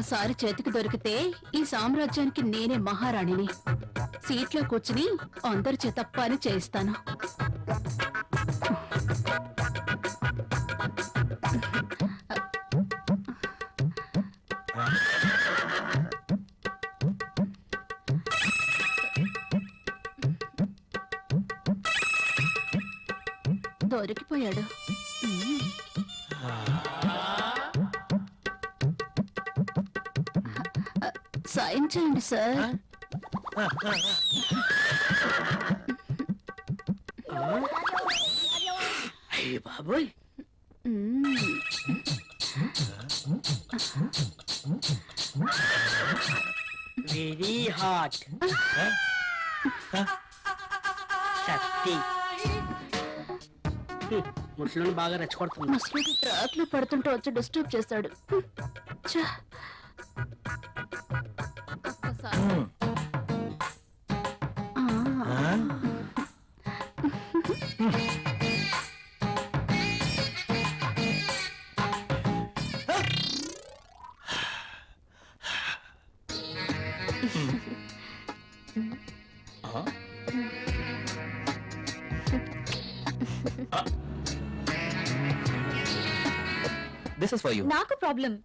ఒక్కసారి చేతికి దొరికితే ఈ సామ్రాజ్యానికి నేనే మహారాణిని. సీట్లో కూర్చుని అందరి చేత పని చేయిస్తాను. దొరికిపోయాడు. సాయం చేయండి సార్ అయ్య బాబోయ్. వెరీ హాట్ శక్తి ముసలిని బాగా రెచ్చగొడుతుంది ముసలికి ట్రాక్లో పడుతుంటే వచ్చి డిస్టర్బ్ చేశాడు ఛ. ఆ. దిస్ ఇస్ ఫర్ యూ నాకు ప్రాబ్లం.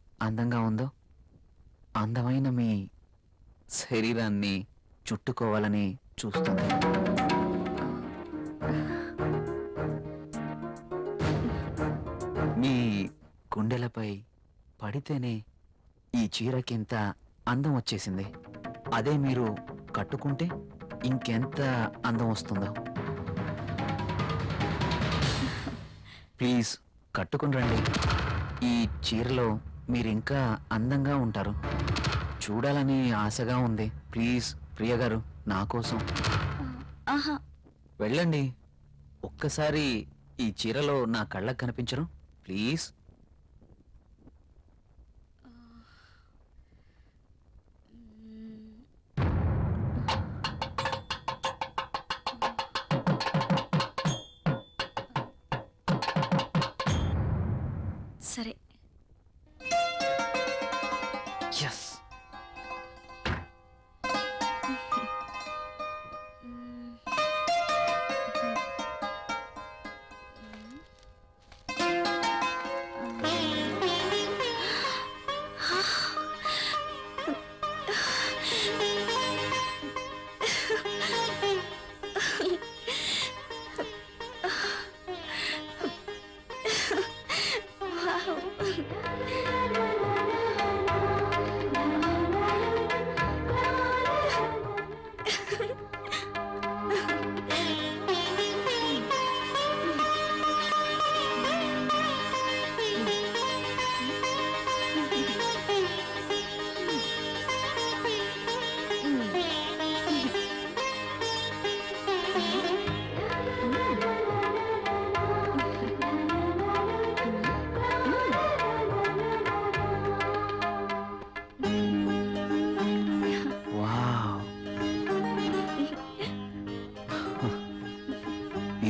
అందంగా ఉందో? అందమైన మీ శరీరాన్ని చుట్టుకోవాలని చూస్తుంది. మీ గుండెలపై పడితేనే ఈ చీరకింత అందం వచ్చేసింది. అదే మీరు కట్టుకుంటే ఇంకెంత అందం వస్తుందో? ప్లీజ్ కట్టుకుని రండి. ఈ చీరలో మీరు ఇంకా అందంగా ఉంటారు. చూడాలని ఆశగా ఉంది. ప్లీజ్ ప్రియ గారు నా కోసం. ఆహా. వెళ్ళండి. ఒక్కసారి ఈ చీరలో నా కళ్ళకు కనిపించరు. Please.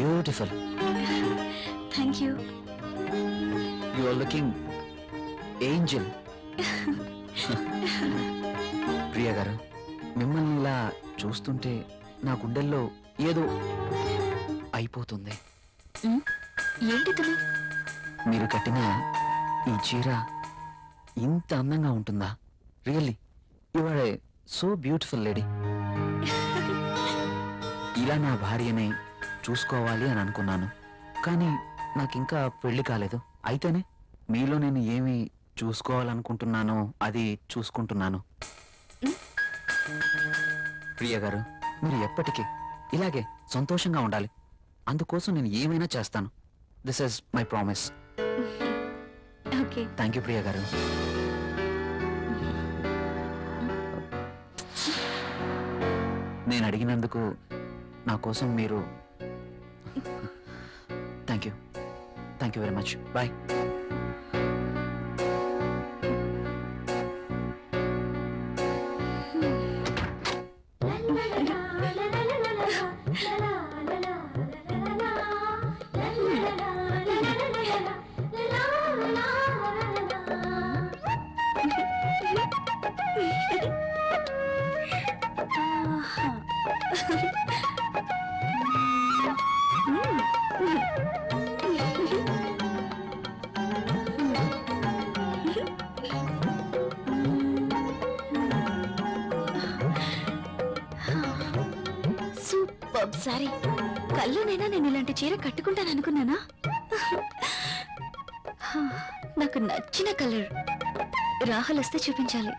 Beautiful. Thank you you are looking angel Priya గారు మిమ్మల్ని ఇలా చూస్తుంటే నా గుండెల్లో ఏదో అయిపోతుంది. ఏంటి తను? మీరు కట్టిన ఈ చీర ఇంత అందంగా ఉంటుందా? Really a so beautiful lady ఇలా నా భార్యని చూసుకోవాలి అని అనుకున్నాను. కానీ నాకు ఇంకా పెళ్ళి కాలేదు. అయితేనే మీలో నేను ఏమి చూసుకోవాలనుకుంటున్నానో అది చూసుకుంటున్నాను. ప్రియ గారు మీరు ఎప్పటికీ ఇలాగే సంతోషంగా ఉండాలి. అందుకోసం నేను ఏమైనా చేస్తాను. This is my promise thank you Priya గారు. నేను అడిగినందుకు నా కోసం మీరు thank you thank you very much bye super. Sorry కళ్ళునైనా నేను ఇలాంటి చీర కట్టుకుంటాను అనుకున్నానా? నాకు నచ్చిన కలర్ రాహుల్ వస్తే చూపించాలి.